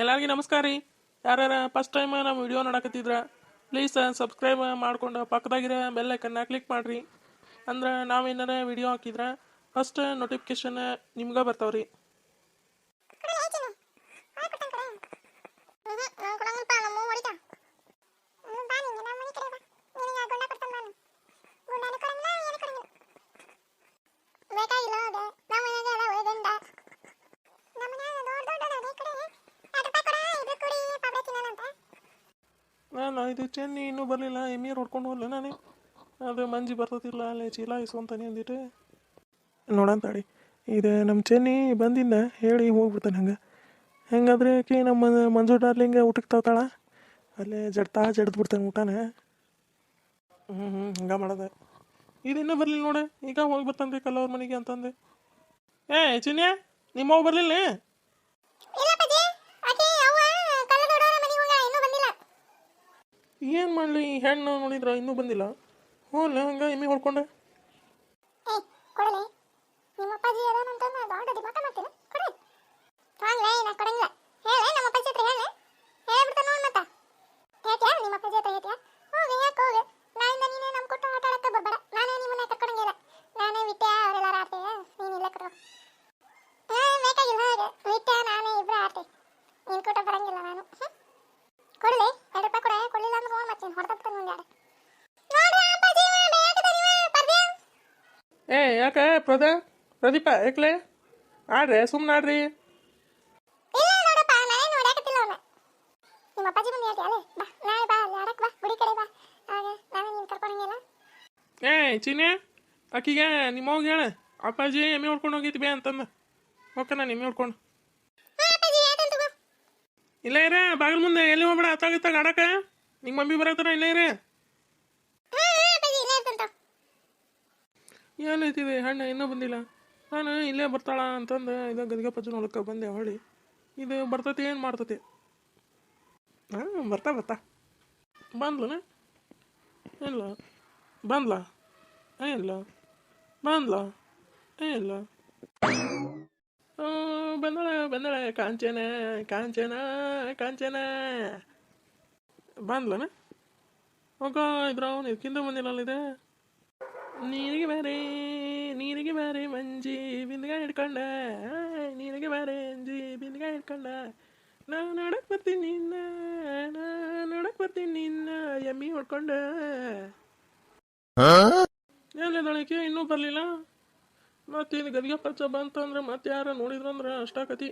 ಎಲ್ಲರಿಗೂ ನಮಸ್ಕಾರ ರೀ. ಯಾರ್ಯಾರ ಫಸ್ಟ್ ಟೈಮ್ ನಮ್ಮ ವಿಡಿಯೋ ನೋಡಕತ್ತಿದ್ರ ಪ್ಲೀಸ್ ಸಬ್ಸ್ಕ್ರೈಬ್ ಮಾಡ್ಕೊಂಡು ಪಕ್ಕದಾಗಿರೋ ಬೆಲ್ ಐಕನ್ನ ಕ್ಲಿಕ್ ಮಾಡಿರಿ. ಅಂದ್ರೆ ನಾವು ಏನಾರ ವಿಡಿಯೋ ಹಾಕಿದ್ರೆ ಫಸ್ಟ್ ನೋಟಿಫಿಕೇಶನ್ ನಿಮ್ಗೆ ಬರ್ತಾವ್ರಿ. ಇದು ಚೆನ್ನಿ ಇನ್ನೂ ಬರಲಿಲ್ಲ, ಎಮ್ಮಿ ಹೊಡ್ಕೊಂಡು ಹೋಗಲ್ಲ ನಾನು. ಅದು ಮಂಜಿ ಬರ್ತದಿಲ್ಲ ಅಲ್ಲೇ ಚೀಲ ಇಸ್ಕೊಂತಾನೆ ಅಂದಿಟ್ಟು. ನೋಡಂತಾಡಿ ಇದು ನಮ್ಮ ಚೆನ್ನಿ ಬಂದಿಂದ ಹೇಳಿ ಹೋಗ್ಬಿಡ್ತಾನೆ ಹಂಗೆ. ಹೆಂಗಾದ್ರೆ ಕಿ ನಮ್ಮ ಮಂಜು ಡಾರ್ಲಿಂಗ ಊಟಕ್ಕೆ ತಗೋತಾಳ? ಅಲ್ಲೇ ಜಡ್ತಾ ಜಡ್ದು ಬಿಡ್ತಾನೆ ಊಟನ. ಹ್ಞೂ ಹ್ಞೂ ಹಂಗೆ ಮಾಡೋದೆ. ಇನ್ನೂ ಬರಲಿಲ್ಲ ನೋಡೆ, ಈಗ ಹೋಗಿ ಬರ್ತಾನೆ ರೀ ಕಲ್ಲವ್ರ ಮನೆಗೆ ಅಂತಂದೆ. ಏ ಚಿನ್ಯ ನಿಮ್ಮವ್ ಬರಲಿಲ್ಲ? ಏನು ಮಾಡಲಿ ಹೆಣ್ಣು ನೋಡಿದ್ರ ಇನ್ನೂ ಬಂದಿಲ್ಲ? ಹೋಲ ಹಂಗೆ ಎಮ್ಮಿ ಹೊಡ್ಕೊಂಡೆ ನಿಮ್ಮ ಅಪ್ಪಾಜಿ ಅದಾನಂತ ದೊಡ್ಡ ದಿಮಾಕ ಮಾಡ್ತೀನಿ ಕೊಡಿ ಹಂಗ್ಲೇ ನಾ ಕೊಡಂಗಿಲ್ಲ ಹೇಳ ನಮ್ಮ ಅಪ್ಪಾಜಿ ಹತ್ರ ಹೇಳ ಹೇಳ್ಬಿಡ್ತಾನ ನೋಡ್ ಮತ್ತ ಹೇಳ್ತ್ಯಾ ನಿಮ್ಮ ಅಪ್ಪಾಜಿ ಹತ್ರ ಹೇಳ್ತ್ಯಾ ಹೋಗಿ ಯಾಕೆ ಹೋಗಿ ನಾಯಿಂದ ನೀನೇ ನಮ್ ಕೊಟ್ಟು ಆಟ ಆಡಕ್ಕೆ ಬರ್ಬೇಡ ನಾನೇ ನಿಮ್ಮನ್ನ ಕರ್ಕೊಡಂಗಿಲ್ಲ ನಾನೇ ವಿಟ್ಯ ಅವರೆಲ್ಲ ಆಡ್ತೇವೆ ನೀನ್ ಇಲ್ಲೇ ಕೊಡು ಹಾ ಬೇಕಾಗಿಲ್ಲ ಹಾಗೆ ವಿಟ್ಯ ನಾನೇ ಇಬ್ರು ಆಡ್ತೇವೆ ನೀನ್ ಕೊಟ್ಟು ಬರಂಗಿಲ್ಲ ನಾನು ಹ್ಮ್? ಕೊಡ್ಲಿ ಎರಡು ರೂಪಾಯಿ ಕೊಡ ಕೊಡ್ಲಿಲ್ಲ ಅಂದ್ರೆ ನೋಡ್ ಮತ್ತೆ ಹೊಡೆದಪ್ಪ ಮುಂದೆ ನೋಡ್ರಿ ಅಪ್ಪಾಜಿ ಬೇಕದ ನೀವು ಬರ್ದ್ಯಾ ಏ ಯಾಕೆ ಪ್ರದ ಪ್ರದೀಪ ಏಕ್ಲೆ ಆಡ್ರಿ ಸುಮ್ಮನೆ ಆಡ್ರಿ. ನಾನೇ ನೋಡಕತ್ತಿಲ್ಲ ಅವನ. ನಿಮ್ಮ ಹೋಗಿ ಏ ಆಕಿಗೆ ಹೇಳ. ಅಪ್ಪಾಜಿ ಎಮ್ಮೆ ಹೊಡ್ಕೊಂಡು ಹೋಗಿದ್ವಿ ಬೇ ಅಂತಂದ ಓಕೆ ನಾನು ಎಮ್ಮೆ ಹೊಡ್ಕೊಂಡು ಇಲ್ಲ ಇರೇ ಬಾಗಿಲು ಮುಂದೆ ಎಲ್ಲಿ ಹೋಗ್ಬೇಡ ಅತ್ತಾಗಿತ್ತಾಗ ಆಡಕ ನಿಮ್ಮ ಮಮ್ಮಿ ಬರತ್ತಾರ ಇಲ್ಲ ಇರೇ ಹಾಂ ಹಾಂ ಅಪ್ಪಾಜಿ ಇಲ್ಲೇ ಇರ್ತಂತ ಏನೈತಿದೆ ಹಣ್ಣು ಇನ್ನೂ ಬಂದಿಲ್ಲ. ನಾನು ಇಲ್ಲೇ ಬರ್ತಾಳ ಅಂತಂದು ಇದು ಗದಿಗೆ ಹೊಲಕ್ಕೆ ಬಂದೆ ಹೊಳಿ ಇದು ಬರ್ತತಿ, ಏನು ಮಾಡ್ತತಿ? ಹಾಂ, ಬರ್ತಾ ಬರ್ತಾ. ಬಂದ್ಲನ? ಇಲ್ಲ. ಬಂದ್ಲ? ಇಲ್ಲ. ಬಂದ್ಲ? ಇಲ್ಲ. ಬಂದಳ ಬಂದಳ. ಕಾಂಚನ ಕಾಂಚನ ಕಾಂಚನ. ಬಂದ್ಲನ? ಹೋಗ ಇದ್ರ ಅವನು ಇದಕ್ಕಿಂತ ಬಂದಿಲ್ಲ ಇದೆ ನೀರಿಗೆ ಬೇರೆ ನೀರಿಗೆ ಬೇರೆ ಮಂಜಿ ಬಿಂದಿಗೆ ಹಿಡ್ಕೊಂಡ. ನೀರಿಗೆ ಬೇರೆ ಅಂಜಿ ಬಿಂದಿಗೆ ಹಿಡ್ಕೊಂಡ. ನಾ ನೋಡಕ್ ಬರ್ತೀನಿ ನಿನ್ನ ನಾ ನೋಡಕ್ ಬರ್ತೀನಿ ನಿನ್ನ, ಎಮ್ಮಿ ಹೊಡ್ಕೊಂಡ. ಎಲ್ಲಿದ್ದಾಳಕ್ಕೆ ಇನ್ನೂ ಬರಲಿಲ್ಲ. ಮತ್ತೆ ಇದು ಗದಿಗೆ ಪಚ್ಚ ಬಂತಂದ್ರೆ ಮತ್ತೆ ಯಾರ ನೋಡಿದ್ರಂದ್ರೆ ಅಷ್ಟಾಕತಿ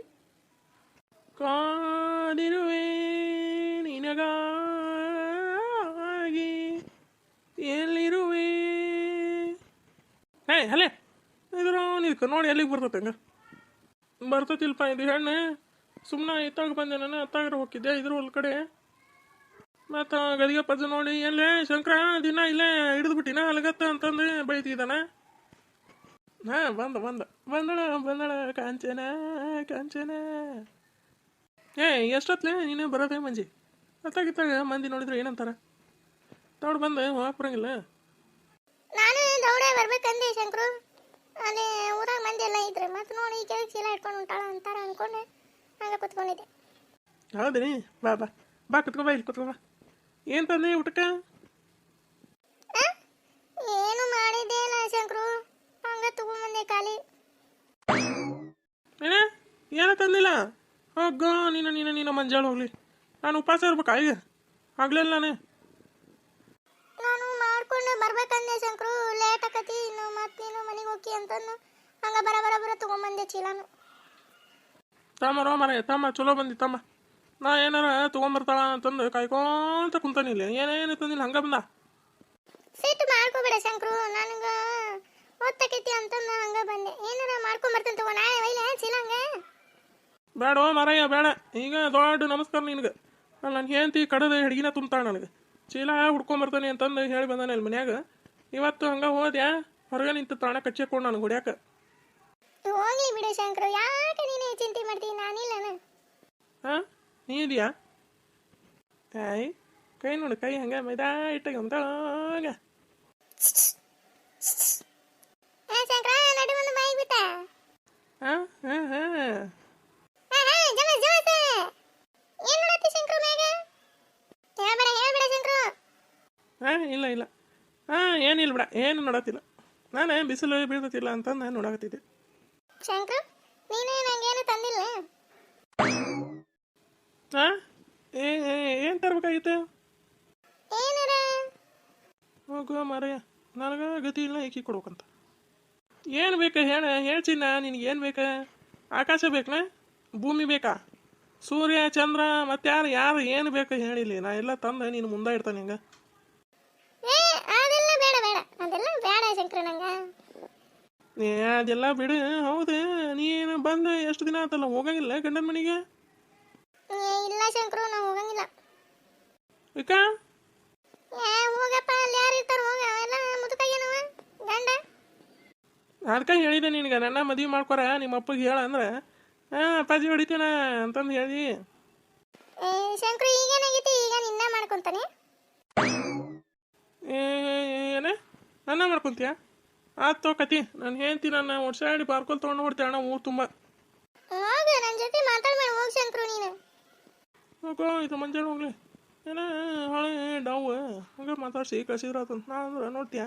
ಕಾದಿರುವೆ ನಿನಗಾಗಿ ಹೇ ಹಲೇ ಇದ್ರ ಇದಕ್ಕೆ ನೋಡಿ ಎಲ್ಲಿಗೆ ಬರ್ತೈತೆ ಹಂಗ? ಬರ್ತೈತಿಲ್ಪ ಇದು ಹೆಣ್ಣು. ಸುಮ್ಮನೆ ಇತ್ತಾಗ ಬಂದೆ ನಾನು, ಅತ್ತಾಗ್ರ ಹೋಗಿದ್ದೆ ಇದ್ರ ಹೊಲ್ ಕಡೆ. ಮತ್ತು ಗದಿಗೆ ಪಜ ನೋಡಿ, ಎಲ್ಲೇ? ಶಂಕರ, ದಿನ ಇಲ್ಲೇ ಹಿಡಿದು ಬಿಟ್ಟಿನ ಅಲಗತ್ತ ಅಂತಂದು ಬೈತಿದ್ದಾನ ಹಾಂ, ಬಂದ ಬಂದ. ಬಂದಳ ಬಂದಳ, ಕಾಂಚನ ಕಾಂಚನ. ಏ ಎಷ್ಟೊತ್ತಲೆ ನೀನು ಬರೋದೇ ಮಂಜಿ. ಅತ್ತಾಗಿತ್ತಾಗ ಮಂದಿ ನೋಡಿದ್ರೆ ಏನಂತಾರ? ತೌಡ್ ಬಂದು ಹೋಗಕ್ಕೆ ಬರಂಗಿಲ್ಲ ನಾನು ದೌಡೆ ಬರ್ಬೇಕಂದೆ ಶಂಕರು ಅದೇ ಊರಾಗ ಮಂದಿ ಎಲ್ಲ ಇದ್ರೆ ಮತ್ತೆ ನೋಡಿ ಈ ಕೆಳಗೆ ಚೀಲ ಇಟ್ಕೊಂಡು ಉಂಟಾಳ ಅಂತಾರ ಅನ್ಕೊಂಡು ಹಂಗೆ ಕುತ್ಕೊಂಡಿದ್ದೆ ಹೌದ್ರಿ? ಬಾ ಬಾ. ಬಾ ಕುತ್ಕೋ ಬಾ ಇಲ್ಲಿ ಕುತ್ಕೋ ಬಾ. ಏನು ತಂದೆ ಊಟಕ್ಕೆ? ಏನು ಮಾಡಿದ್ದೆ ಇಲ್ಲ ಶಂಕರು. ಹಂಗೆ ತಗೊಂಬಂದೆ ಖಾಲಿ. ಏನ? ಏನ ತಂದಿಲ್ಲ? ಹೋಗೋ ನೀನು ನೀನು ನೀನು ಮಂಜಾಳ ಹೋಗ್ಲಿ. ನಾನು ಉಪವಾಸ ಇರ್ಬೇಕಾ ಈಗ ಆಗ್ಲಿಲ್ಲ ನಾನು. ನಾನು ಮಾಡ್ಕೊಂಡು ಬರ್ಬೇಕಂದೆ ಶಂಕರು. ಲೇಟ್ ಆಕತಿ ಇನ್ನು ಮತ್ತೆ ನೀನು ಮನೆಗೆ ಹೋಗಿ ಅಂತಂದು. ಹಂಗೆ ಬರ ಬರ ಬರ ತಗೊಂಬಂದೆ ಚೀಲಾನು. ತಮ್ಮ ರೋ ಮನೆ ತಮ್ಮ ಚಲೋ ಬಂದಿ ತಮ್ಮ. ನಾ ಏನಾರ ತಗೊಂಬರ್ತಾಳ ಅಂತಂದು ಕಾಯ್ಕೊಂತ ಕುಂತಾನಿಲ್ಲ ಏನೇನು ತಂದಿಲ್ಲ ಹಂಗ ಬಂದ? ಸಿಟ್ಟು ಮಾಡ್ಕೋಬೇಡ ಶಂಕರು ನನಗೆ ಓದ್ತಕೈತಿ ಅಂತಂದು ಹಂಗ ಬಂದೆ. ಏನಾರ ಮಾಡ್ಕೊಂಬರ್ತೇನೆ ತಗೋ ನಾಳೆ ಒಯ್ಲೆ ಚೀಲ ಹಂಗೆ? ಬೇಡ ಮರಯ್ಯ ಬೇಡ. ಈಗ ದೊಡ್ಡ ನಮಸ್ಕಾರ ನಿನಗೆ. ನನ್ನ ಹೆಂಡತಿ ಕಡದ ಹಿಡ್ಗಿನ ತುಂಬ್ತಾಳ ನನಗೆ. ಚೀಲ ಹುಡ್ಕೊಂಬರ್ತಾನೆ ಅಂತಂದು ಹೇಳಿ ಬಂದಾನೆ ಅಲ್ಲಿ ಮನ್ಯಾಗ. ಇವತ್ತು ಹಂಗ ಹೋದ್ಯಾ? ಹೊರಗೆ ನಿಂತು ತಾಣ ಕಚ್ಚಿಕೊಂಡು ನನಗೆ ಹೊಡ್ಯಾಕ. ಹೋಗ್ಲಿ ಬಿಡು ಶಂಕರು ಯಾಕೆ ನೀನು ಚಿಂತೆ ಮಾಡ್ತೀನಿ ನಾನಿಲ್ಲನ. ಹಾಂ ನೀ ಇದೆಯಾ? ಕಾಯಿ ಕೈ ನೋಡು ಕೈ ಹಂಗೆ ಮೈದಾ ಇಟ್ಟಾಗ ಅಂತಾಳಾಗ ಹಾಂ ಹಾಂ ಹಾಂ. ಹಾಂ ಇಲ್ಲ ಇಲ್ಲ. ಹಾಂ ಏನಿಲ್ಲ ಬಿಡ ಏನು ನೋಡತ್ತಿಲ್ಲ. ನಾನು ಬಿಸಿಲು ಬೀಳ್ತಿಲ್ಲ ಅಂತಂದು ನಾನು ನೋಡಕತ್ತಿದ್ದೆ. ಶಂಕರ್ ನೀನು ನನಗೇನು ತಂದಿಲ್ಲ? ಹಾಂ ಏನು ತರಬೇಕಾಗಿತ್ತು? ಹೋಗೋ ಮಾರಯ್ಯ ನನಗೆ ಗತಿ ಇಲ್ಲ ಏಕಿ ಕೊಡ್ಬೇಕಂತ. ಏನು ಬೇಕು ಹೇಳ ಹೇಳ್ತೀನಿ ನಿನಗೆ ಏನು ಬೇಕು? ಆಕಾಶ ಬೇಕನ? ಭೂಮಿ ಬೇಕಾ? ಸೂರ್ಯ ಚಂದ್ರ ಮತ್ತೆ ಯಾರು ಯಾರು ಏನು ಬೇಕು ಹೇಳಿಲ್ಲ ನಾ ಎಲ್ಲ ತಂದು ನೀನು ಮುಂದೆ ಇಡ್ತಾನೆ ಹಿಂಗೆ ಏ ಅದೆಲ್ಲ ಬಿಡು ಹೌದು. ನೀನು ಬಂದು ಎಷ್ಟು ದಿನ ಆತಲ್ಲ ಹೋಗಂಗಿಲ್ಲ ಗಂಡನ ಮನೆಗೆ? ಇಲ್ಲ ಶಂಕರು ನಾವು ಹೋಗಂಗಿಲ್ಲ. ಅಕ್ಕ ಏ ಹೋಗಪ್ಪ ಅಲ್ಲಿ ಯಾರು ಇರ್ತಾರ ಹೋಗ ಎಲ್ಲ ಮುದುಕಾಗ್ಯಾನವ ಗಂಡ. ಅದಕ್ಕೆ ಹೇಳಿದೆ ನಿನಗೆ ನನ್ನ ಮದುವೆ ಮಾಡ್ಕೊರ ನಿಮ್ಮ ಅಪ್ಪಗೆ ಹೇಳ ಅಂದ್ರೆ. ಹಾಂ ಅಪ್ಪಾಜಿ ಹೊಡಿತೀನ ಅಂತಂದು ಹೇಳಿ. ಏ ಶಂಕರು ಈಗೇನಾಗೈತಿ ಈಗ ನಿನ್ನ ಮಾಡ್ಕೊಂತಾನೆ. ಏ, ಏನೇ? ನನ್ನ ಮಾಡ್ಕೊಂತೀಯ? ಆತು ಕತಿ ನಾನು ಹೇಳ್ತೀನಿ ನನ್ನ ಒಡ್ಸಾಡಿ ಬಾರ್ಕೊಲ್ ತೊಗೊಂಡು ಬಿಡ್ತೇವೆ ಅಣ್ಣ ಊರು ತುಂಬ. ಹೋಗ ನನ್ನ ಜೊತೆ ಮಾತಾಡ್ಬೇಡ ಹೋಗ್ ಶಂಕರು. ಹೋಗೋ ಇದು ಮಂಜಾನ ಹೋಗ್ಲಿ. ಏನ ಹಳೆ ಡಾವು, ಹಂಗೆ ಮಾತಾಡ್ಸಿ ಕಳ್ಸಿದ್ರ ಅಂತ ನಾ ಅಂದ್ರೆ, ನೋಡ್ತೀಯ?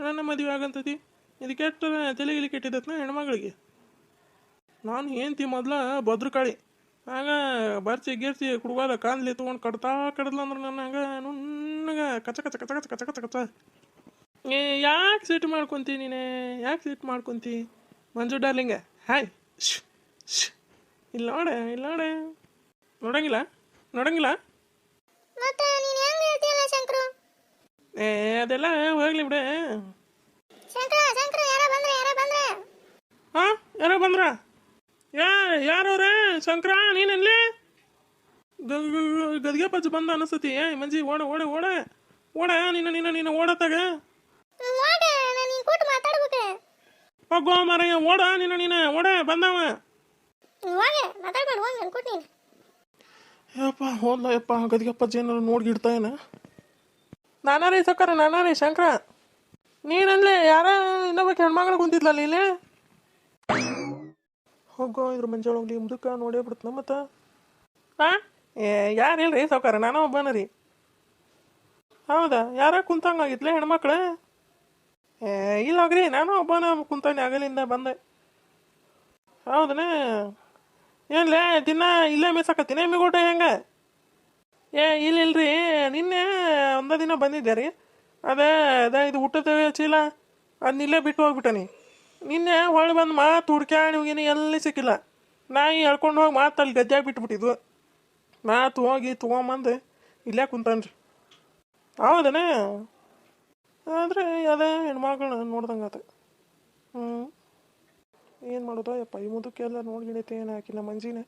ನನ್ನ ಮದುವೆ ಆಗಂತತಿ? ಇದು ಕೆಟ್ಟ ತಲೆಗಿಲಿ ಕೆಟ್ಟಿದ್ದತ್ನ ಹೆಣ್ಮಗಳಿಗೆ. ನಾನು ಹೆಂಡ್ತಿ ಮೊದ್ಲ ಭದ್ರಕಾಳಿ. ಆಗ ಬರ್ಚಿ ಗಿರ್ಚಿ ಕುಡುಗಾದ ಕಾಂದ್ಲಿ ತೊಗೊಂಡು ಕಡ್ತಾ ಕಡ್ದ್ಲ ಅಂದ್ರೆ ನನ್ನ ಹಂಗ ನುಣ್ಣಗ ಕಚ ಕಚ ಕಚ ಕಚ ಕಚ ಕಚ ಕಚ. ಏ, ಯಾಕೆ ಸೀಟ್ ಮಾಡ್ಕೊಂತಿ ನೀನೆ? ಯಾಕೆ ಸೀಟ್ ಮಾಡ್ಕೊಂತಿ? ಮಂಜು ಡಾರ್ಲಿಂಗ, ಹಾಯ್ ಶ್ ಶ್ ಇಲ್ಲ ನೋಡೆ ಇಲ್ಲ ನೋಡೆ. ನೋಡಂಗಿಲ್ಲ? ನೋಡಂಗಿಲ್ಲ ಮತ್ತೆ ನೀನು ಹೆಂಗ್ ಹೇಳ್ತೀಯಲ್ಲ ಶಂಕರು ಏ ಅದೆಲ್ಲ ಹೋಗ್ಲಿ ಬಿಡೆ ಶಂಕರ ಶಂಕರ ಯಾರ ಬಂದ್ರೆ ಯಾರ ಬಂದ್ರೆ ಹಾ ಯಾರೋ ಬಂದ್ರ ಯಾ ಯಾರವ್ರೆ ಶಂಕರ ನೀನಲ್ಲಿ ಗದ್ಗೆ ಪಜ್ಜ ಬಂದ ಅನಿಸ್ತತಿ ಏ ಮಂಜಿ ಓಡ ಓಡ ಓಡ ಓಡ ನಿನ್ನ ನಿನ್ನ ನಿನ್ನ ಓಡತ್ತಾಗ ಹ್ಮ್, ಹೋಗ ನಾನು ನೀನ್ ಕೂತು ಮಾತಾಡ್ಬೇಕು ಹೋಗೋ ಮಾರಯ್ಯ ಓಡ ನಿನ್ನ ನಿನ್ನ ಓಡ ಬಂದವ ಹ್ಮ್, ಹೋಗ ಮಾತಾಡ್ಬೇಡ ಹೋಗ ನಾನು ಕೂತು ನೀನು ಯಪ್ಪ, ಹೋದ್ಲ ಯಪ್ಪ, ಗದಿಗಪ್ಪ ನೋಡಿ ನೋಡ್ಗಿಡ್ತಾ ಏನ ನಾನಾರೇ ಸಕ್ಕರ ನಾನಾರೇ ಶಂಕರ. ನೀನಲ್ಲೇ ಯಾರ, ಇನ್ನೊಬ್ಬ ಹೆಣ್ಮಗಳು ಕುಂತಿದ್ಲಲ್ಲ ಇಲ್ಲಿ? ಹೋಗೋ, ಇದ್ರ ಮಂಜಾಳ ಹೋಗ್ಲಿ, ಮುದುಕ ನೋಡೇ ಬಿಡ್ತು ಮತ್ತ. ಹಾಂ ಏ, ಯಾರು ಇಲ್ರಿ ಸಾವ್ಕಾರ ನಾನು ಒಬ್ಬನ ರೀ. ಹೌದಾ, ಯಾರ ಕುಂತಂಗಾಗಿತ್ಲೆ ಹೆಣ್ಮಕ್ಳು? ಏ, ಇಲ್ಲ ಹೋಗ್ರಿ ನಾನು ಒಬ್ಬನ ಕುಂತಾನೆ ಆಗಲಿಂದ ಬಂದೆ. ಹೌದನ? ಏನ್ಲೇ, ದಿನ ಇಲ್ಲೇ ಮೇಸಾಕತ್ತೀನಿ ಮಿಗೋಟ ಹೆಂಗೆ? ಏ, ಇಲ್ಲ, ಇಲ್ರಿ, ನಿನ್ನೆ ಒಂದ ದಿನ ಬಂದಿದ್ದೆ ರೀ. ಅದೇ ಅದೇ, ಇದು ಊಟದ ಚೀಲ ಅದನ್ನ ಇಲ್ಲೇ ಬಿಟ್ಟು ಹೋಗ್ಬಿಟ್ಟನಿ ನಿನ್ನೆ ಹೊಳ್ಳಿ ಬಂದು ಮಾತು ಹುಡ್ಕ್ಯಾಡಿ ಹೋಗಿನಿ, ಎಲ್ಲಿ ಸಿಕ್ಕಿಲ್ಲ. ನಾಯಿ ಎಳ್ಕೊಂಡು ಹೋಗಿ ಮಾತು ಅಲ್ಲಿ ಗದ್ದೆ ಬಿಟ್ಬಿಟ್ಟಿದ್ವು. ಮಾತು ಹೋಗಿ ತೊಗೊಂಬಂದು ಇಲ್ಲೇ ಕುಂತಾನ್ರಿ. ಹೌದನೇ? ಆದರೆ ಅದೇ ಹೆಣ್ಮಕ್ಳು ನೋಡ್ದಂಗೆ ಆತ ಹ್ಞೂ ಏನು ಮಾಡೋದು? ಯಪ್ಪ ಈ ಮುದುಕೆಲ್ಲ ನೋಡ್ಗಿಡೈತೆ ಏನು ಹಾಕಿಲ್ಲ ಮಂಜಿನೇ.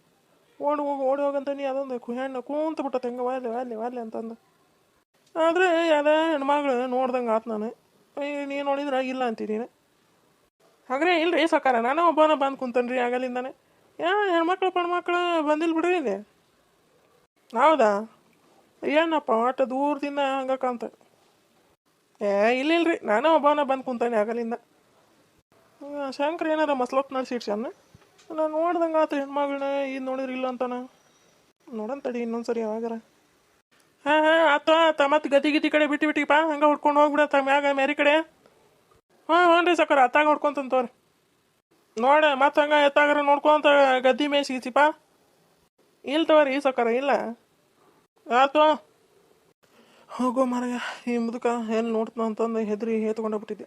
ಓಡಿ ಹೋಗಿ, ಓಡಿ ಹೋಗಂತ ನೀ ಅದೊಂದು ಹೆಣ್ಣು ಕೂಂತ ಬಿಟ್ಟತೆ, ಹೆಂಗೆ ವಾಲೆ ವಾಲೆ ವಾಲೆ ಅಂತಂದು. ಆದರೆ ಯಾವುದೇ ಹೆಣ್ಮಗಳು ನೋಡ್ದಂಗೆ ಆತು ನಾನು. ನೀನು ನೋಡಿದ್ರೆ ಇಲ್ಲ ಅಂತಿದ್ದೀನಿ. ಹಾಗ್ರೆ ಇಲ್ರಿ, ಸಕಾರ, ನಾನೇ ಒಬ್ಬನ ಬಂದು ಕುಂತನ್ರಿ ಆಗಲಿಂದಾನೆ. ಯಾ, ಹೆಣ್ಮಕ್ಳು, ಪಣ್ಮಕ್ಳು ಬಂದಿಲ್ಲ ಬಿಡ್ರಿ ಇದೆ ಹೌದಾ? ಏನಪ್ಪ ಆಟ ದೂರದಿಂದ ಹಂಗೆ ಕಾಣ್ತ ಏ ಇಲ್ಲ ಇಲ್ರಿ ನಾನೇ ಒಬ್ಬನ ಬಂದು ಕುಂತಾನೆ ಆಗಲಿಂದ. ಶಂಕರ್ ಏನಾರ ಸೀಟ್ ನಡ್ಸಿಡ್ಸನ್ನ ನಾನು ನೋಡ್ದಂಗೆ ಆತು ಹೆಣ್ಮಗಳನ್ನ ಇದು ನೋಡಿದ್ರೆ ಇಲ್ಲ ಅಂತಾನ. ನೋಡನ್ ತಡಿ ಇನ್ನೊಂದ್ಸರಿ ಯಾವಾಗಾರ. ಹಾಂ ಹಾಂ ಆತ ಆತ ಮತ್ತೆ ಗತಿ ಗತಿ ಕಡೆ ಬಿಟ್ಟು ಬಿಟ್ಟಿಪ್ಪ ಹಂಗೆ ಹುಡ್ಕೊಂಡು ಹೋಗ್ಬಿಡತ್ತ ಮ್ಯಾಗ ಮೇರಿ ಕಡೆ. ಹಾಂ ಹ್ಞೂ ರೀ ಸಕ್ಕರ ಅತ್ತಾಗ ಹೊಡ್ಕೊಂತಂತವ್ರಿ ನೋಡ ಮತ್ತೆ ಹಂಗೆ ಎತ್ತಾಗ್ರ ನೋಡ್ಕೊಂತ ಗದ್ದಿ ಮೇಯ್ಸಿಗಿಸಿಪ್ಪ ಇಲ್ಲ ತಗೋರಿ ಸಕ್ಕರ ಇಲ್ಲ. ಆತು ಹೋಗೋ ಮಾರಾಯ ಈ ಮುದುಕ ಏನು ನೋಡ್ತಾನ ಅಂತಂದು ಹೆದ್ರಿ ಹೇತ್ಕೊಂಡೋಗ್ಬಿಟ್ಟಿದ್ದೆ